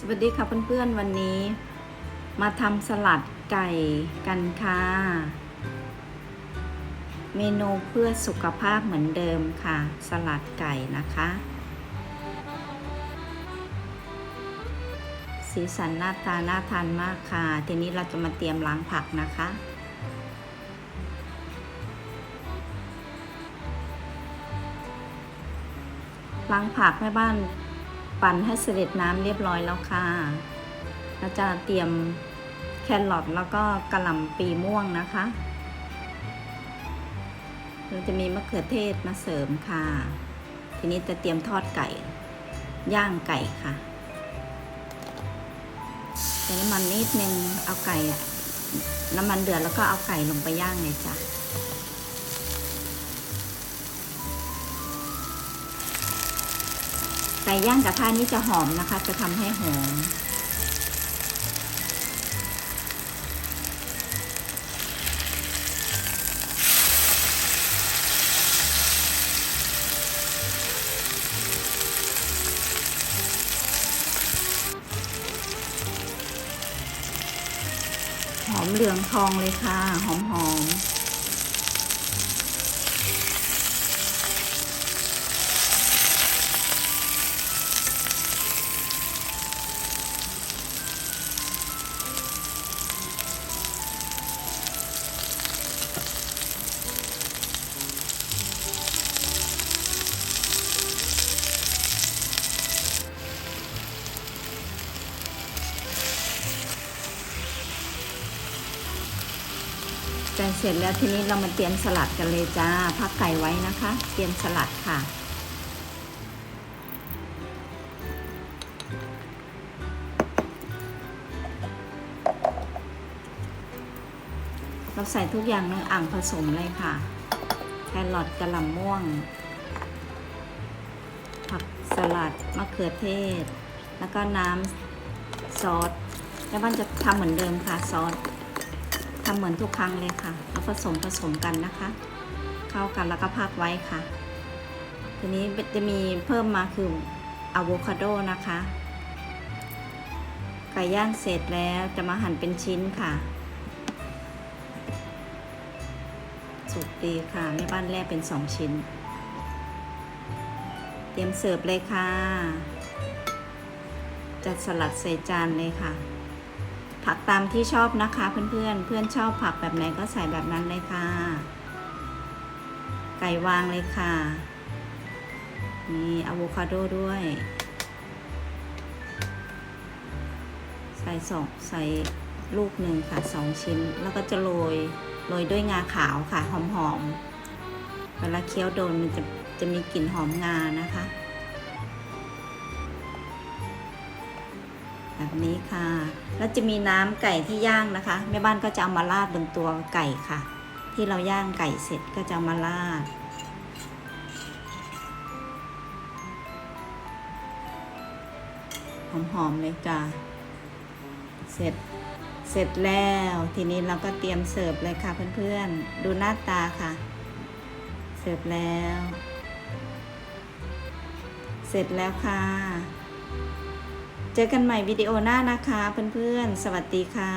สวัสดีค่ะเพื่อนๆวันนี้ มาทำสลัดไก่กันค่ะ เมนูเพื่อสุขภาพเหมือนเดิมค่ะ สลัดไก่นะคะ สีสันหน้าตาน่าทานมากค่ะ ทีนี้เราจะมาเตรียมล้างผักนะคะล้างผักแม่บ้าน ปั่นให้เสด็จน้ำเรียบร้อยแล้วค่ะเราจะเตรียมแครอทแล้วก็กระหล่ำปีม่วงนะคะเราจะมีมะเขือเทศมาเสริมค่ะ ทีนี้จะเตรียมทอดไก่ ย่างไก่ค่ะใส่น้ำมันนิดนึงเอาไก่น้ำมันเดือดแล้วก็เอาไก่ลงไปย่างเลยจ้ะ ไก่ย่างกระทะนี่จะหอมนะคะ จะทำให้หอม หอมเหลืองทองเลยค่ะ หอมหอม แต่เสร็จแล้วทีนี้เรามาเตรียมสลัดกันเลยจ้า พักไก่ไว้นะคะ เตรียมสลัดค่ะ เราใส่ทุกอย่างในอ่างผสมเลยค่ะ แครอทกระหล่ำม่วง ผักสลัดมะเขือเทศ แล้วก็น้ำซอส แล้วมันจะทำเหมือนเดิมค่ะซอส ทำเหมือนทุกครั้งเลยค่ะแล้วผสมผสมกันนะคะ เข้ากันแล้วก็พักไว้ค่ะ ทีนี้จะมีเพิ่มมาคืออะโวคาโดนะคะ ไก่ย่างเสร็จแล้วจะมาหั่นเป็นชิ้นค่ะ สุกดีค่ะแม่บ้านแรกเป็นสองชิ้น เตรียมเสิร์ฟเลยค่ะ จัดสลัดใส่จานเลยค่ะ ผักตามที่ชอบนะคะเพื่อนๆ เพื่อนชอบผักแบบไหนก็ใส่แบบนั้นเลยค่ะ ไก่วางเลยค่ะ มีอะโวคาโดด้วย ใส่สองใส่ลูกหนึ่งค่ะสองชิ้น แล้วก็จะโรยโรยด้วยงาขาวค่ะหอมๆเวลาเคี้ยวโดนมันจะจะมีกลิ่นหอมงานะคะ แบบนี้ค่ะ แล้วจะมีน้ำไก่ที่ย่างนะคะ แม่บ้านก็จะเอามาราดบนตัวไก่ค่ะ ที่เราย่างไก่เสร็จก็จะเอามาราดหอมๆเลยจ้ะเสร็จ เสร็จแล้ว ทีนี้เราก็เตรียมเสิร์ฟเลยค่ะเพื่อนๆ ดูหน้าตาค่ะ เสิร์ฟแล้ว เสร็จแล้วค่ะ เจอกันใหม่วิดีโอหน้านะคะเพื่อนๆ สวัสดีค่ะ